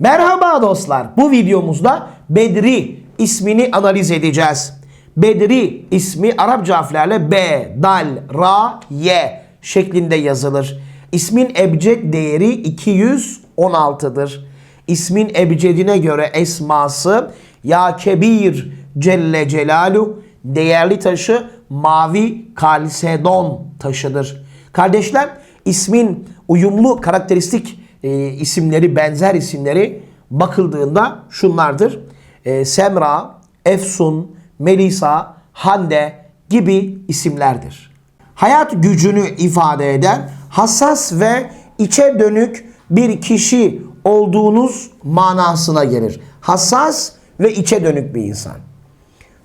Merhaba dostlar. Bu videomuzda Bedri ismini analiz edeceğiz. Bedri ismi Arapça harflerle B, Dal, Ra, Y şeklinde yazılır. İsmin ebced değeri 216'dır. İsmin ebcedine göre esması Ya Kebir Celle Celalu değerli taşı mavi kalsedon taşıdır. Kardeşler ismin uyumlu karakteristik e, isimleri, benzer isimleri bakıldığında şunlardır. E, Semra, Efsun, Melisa, Hande gibi isimlerdir. Hayat gücünü ifade eden hassas ve içe dönük bir kişi olduğunuz manasına gelir. Hassas ve içe dönük bir insan.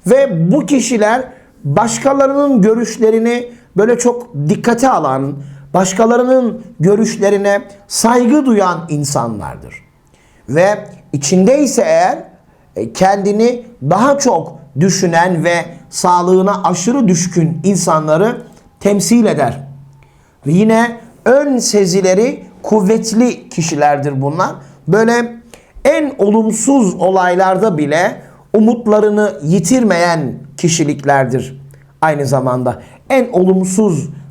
Ve bu kişiler başkalarının görüşlerini böyle çok dikkate alan, başkalarının görüşlerine saygı duyan insanlardır. Ve içindeyse eğer e, kendini daha çok düşünen ve sağlığına aşırı düşkün insanları temsil eder. Ve yine ön sezileri kuvvetli kişilerdir bunlar. Böyle en olumsuz olaylarda bile umutlarını yitirmeyen kişiliklerdir. Aynı zamanda en olumsuz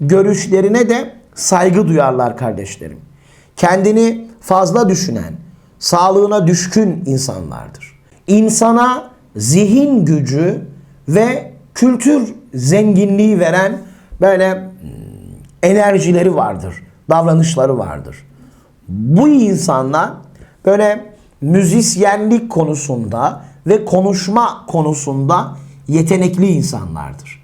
görüşlerine de saygı duyarlar kardeşlerim. Kendini fazla düşünen, sağlığına düşkün insanlardır. İnsana zihin gücü ve kültür zenginliği veren böyle hmm, enerjileri vardır, davranışları vardır. Bu insanlar böyle müzisyenlik konusunda ve konuşma konusunda yetenekli insanlardır.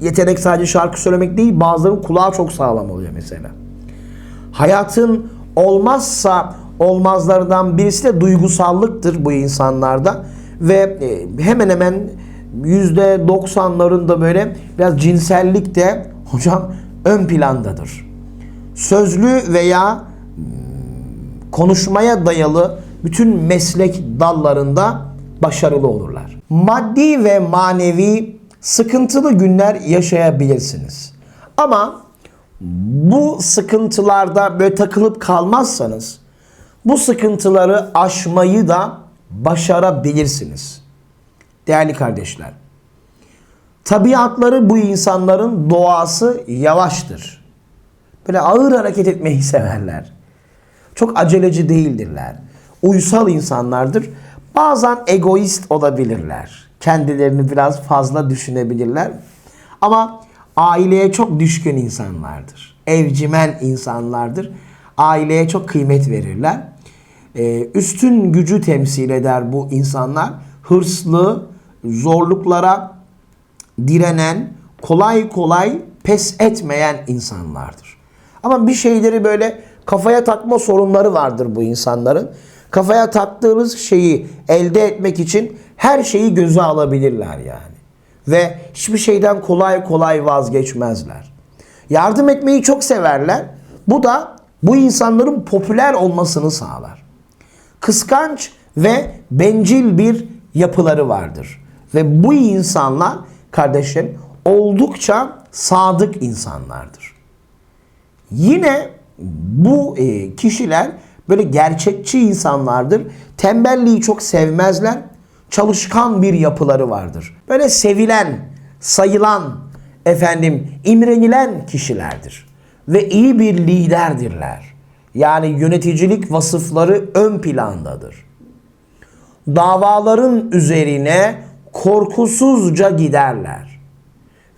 yetenek sadece şarkı söylemek değil, bazılarının kulağı çok sağlam oluyor mesela. Hayatın olmazsa olmazlardan birisi de duygusallıktır bu insanlarda ve e, hemen hemen yüzde 90'larında böyle biraz cinsellik de hocam ön plandadır. Sözlü veya hmm, konuşmaya dayalı bütün meslek dallarında başarılı olurlar. Maddi ve manevi sıkıntılı günler yaşayabilirsiniz. Ama bu sıkıntılarda böyle takılıp kalmazsanız bu sıkıntıları aşmayı da başarabilirsiniz. Değerli kardeşler. Tabiatları bu insanların doğası yavaştır. Böyle ağır hareket etmeyi severler. Çok aceleci değildirler. Uysal insanlardır. Bazen egoist olabilirler. Kendilerini biraz fazla düşünebilirler. Ama aileye çok düşkün insanlardır. Evcimen insanlardır. Aileye çok kıymet verirler. Ee, üstün gücü temsil eder bu insanlar. Hırslı, zorluklara direnen, kolay kolay pes etmeyen insanlardır. Ama bir şeyleri böyle kafaya takma sorunları vardır bu insanların. Kafaya taktığınız şeyi elde etmek için her şeyi göze alabilirler yani. Ve hiçbir şeyden kolay kolay vazgeçmezler. Yardım etmeyi çok severler. Bu da bu insanların popüler olmasını sağlar. Kıskanç ve bencil bir yapıları vardır. Ve bu insanlar kardeşlerim oldukça sadık insanlardır. Yine bu e, kişiler böyle gerçekçi insanlardır. Tembelliği çok sevmezler. Çalışkan bir yapıları vardır. Böyle sevilen, sayılan, efendim imrenilen kişilerdir. Ve iyi bir liderdirler. Yani yöneticilik vasıfları ön plandadır. Davaların üzerine korkusuzca giderler.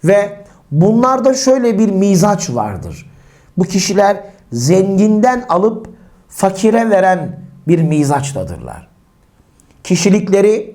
Ve bunlarda şöyle bir mizaç vardır. Bu kişiler zenginden alıp fakire veren bir mizaçtadırlar. Kişilikleri,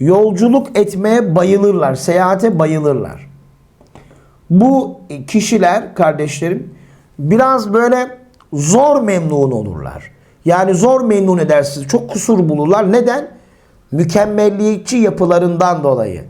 Yolculuk etmeye bayılırlar. Seyahate bayılırlar. Bu kişiler kardeşlerim biraz böyle zor memnun olurlar. Yani zor memnun edersiniz. Çok kusur bulurlar. Neden? Mükemmelliyetçi yapılarından dolayı